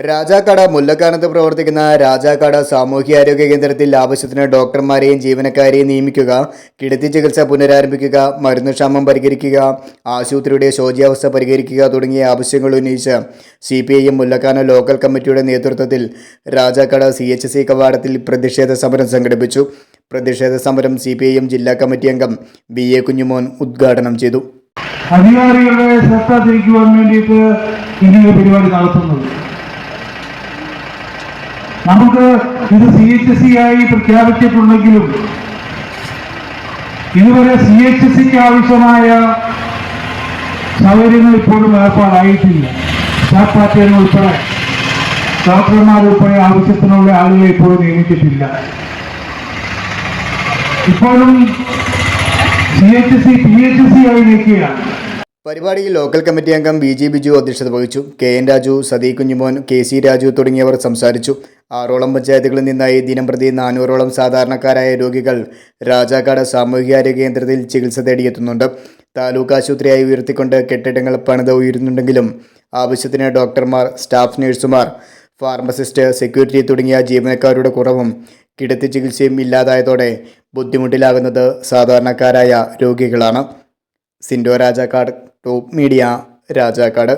രാജാക്കാട് മുല്ലക്കാനത്ത് പ്രവർത്തിക്കുന്ന രാജാക്കാട് സാമൂഹ്യാരോഗ്യ കേന്ദ്രത്തിൽ ആവശ്യത്തിന് ഡോക്ടർമാരെയും ജീവനക്കാരെയും നിയമിക്കുക കിടത്തി ചികിത്സ പുനരാരംഭിക്കുക മരുന്നുക്ഷാമം പരിഹരിക്കുക ആശുപത്രിയുടെ ശോച്യാവസ്ഥ പരിഹരിക്കുക തുടങ്ങിയ ആവശ്യങ്ങൾ ഉന്നയിച്ച് C P I M Mullakkana local കമ്മിറ്റിയുടെ നേതൃത്വത്തിൽ രാജാക്കാട് സി എച്ച് സി കവാടത്തിൽ പ്രതിഷേധ സമരം സംഘടിപ്പിച്ചു. പ്രതിഷേധ സമരം സി പി ഐ എം ജില്ലാ കമ്മിറ്റി അംഗം ബി എ കുഞ്ഞുമോൻ ഉദ്ഘാടനം ചെയ്തു. അധികാരികളുടെ ശ്രദ്ധ തിരിക്കുവാൻ വേണ്ടിയിട്ട് ഇങ്ങനെ പരിപാടി നടത്തുന്നത്. നമുക്ക് ഇത് സി എച്ച് സി ആയി പ്രഖ്യാപിച്ചിട്ടുണ്ടെങ്കിലും ഇതുവരെ സി എച്ച് സിക്ക് ആവശ്യമായ സൗകര്യങ്ങൾ ഇപ്പോഴും ഏർപ്പാടായിട്ടില്ല. സ്റ്റാഫ് പാറ്റേൺ ഉൾപ്പെടെ ഡോക്ടർമാർ ഉൾപ്പെടെ ആവശ്യത്തിനുള്ള ആളുകളെ ഇപ്പോഴും നിയമിച്ചിട്ടില്ല. ഇപ്പോഴും C H C P H C ആയി നിൽക്കുകയാണ്. പരിപാടിയിൽ ലോക്കൽ കമ്മിറ്റി അംഗം വി ജി ബിജു അധ്യക്ഷത വഹിച്ചു. K N Raju Sathi Kunjumon K C Raju തുടങ്ങിയവർ സംസാരിച്ചു. ആറോളം പഞ്ചായത്തുകളിൽ നിന്നായി ദിനംപ്രതി നാനൂറോളം സാധാരണക്കാരായ രോഗികൾ രാജാക്കാട് സാമൂഹികാരോഗ്യ കേന്ദ്രത്തിൽ ചികിത്സ തേടിയെത്തുന്നുണ്ട്. താലൂക്ക് ആശുപത്രിയായി ഉയർത്തിക്കൊണ്ട് കെട്ടിടങ്ങൾ പണിത് ഉയരുന്നുണ്ടെങ്കിലും ആവശ്യത്തിന് ഡോക്ടർമാർ സ്റ്റാഫ് നഴ്സുമാർ ഫാർമസിസ്റ്റ് സെക്യൂരിറ്റി തുടങ്ങിയ ജീവനക്കാരുടെ കുറവും കിടത്തി ചികിത്സയും ഇല്ലാതായതോടെ ബുദ്ധിമുട്ടിലാകുന്നത് സാധാരണക്കാരായ രോഗികളാണ്. Sindo Rajakkad top media Rajakkad